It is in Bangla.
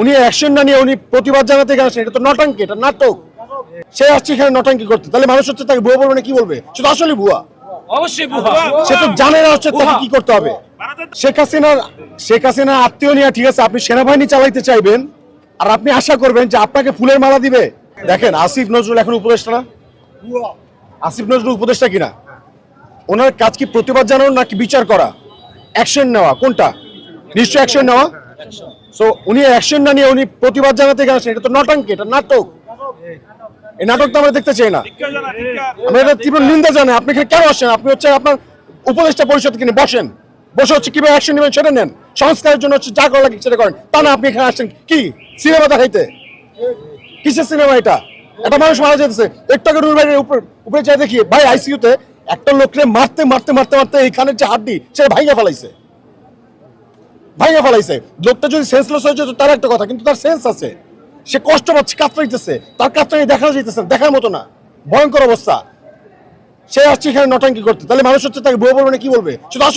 উনি অ্যাকশন না নিয়ে উনি প্রতিবাদ জানাতে আসেন এটা তো নটাঙ্কি এটা নাটক। সে আসছে এখানে নটাঙ্কি করতে তাহলে মানুষ হচ্ছে তাকে ভুয়া বলবে না কি বলবে? সে তো আসলে ভুয়া। অবশ্যই সে তো জানে না হচ্ছে তাকে কি করতে হবে। শেখ হাসিনার শেখ হাসিনার আত্মীয় নিয়ে ঠিক আছে আপনি সেনাবাহিনী চালাইতে চাইবেন আর আপনি আশা করবেন যে আপনাকে ফুলের মালা দিবে। দেখেন আসিফ নজরুল এখন উপদেষ্টা না? আসিফ নজরুল উপদেষ্টা কিনা ওনার কাজ কি প্রতিবাদ জানানো নাকি বিচার করা? অ্যাকশন নেওয়া কোনটা? নিশ্চয় অ্যাকশন নেওয়া? সো উনি অ্যাকশন না নিয়ে উনি প্রতিবাদ জানাতে এখানে আসেন এটা তো এটা নাটক। এই নাটক তো আমরা দেখতে চাই না। আমরা এটা তীব্র নিন্দা জানাই। আপনি এখানে কেন আপনি হচ্ছে আপনার উপদেষ্টা পরিষদ কিনে বসেন। বসে হচ্ছে কীভাবে অ্যাকশন নেবেন সেটা নেন। সংস্কারের জন্য হচ্ছে যা করা লাগে সেটা করেন। তা না, আপনি এখানে আসেন কি? সিনেমা দেখাইতে। কিসের সিনেমা এটা? একটা মানুষ মারা যেতেছে একটু আগে উপর উপরে দেখি, ভাই একটা লোককে মারতে মারতে মারতে মারতে এইখানে যে হাড্ডি, সেটা ভাইঙ্গা ফেলাইছে। ভাইঙ্গা ফেলাইছে। লোকটা যদি সেন্সলেস হয়ে যেত, তার একটা কথা, কিন্তু তার সেন্স আছে। সে কষ্ট পাচ্ছে কাতরাইতেছে তার কাতরাই দেখা যাইতেছে দেখার মতো না। ভয়ঙ্কর অবস্থা। সে আসছে এখানে নটাঙ্কি করতে। তাহলে মানুষ হচ্ছে তাকে বউ বলবে কি বলবে? শুধু আসলে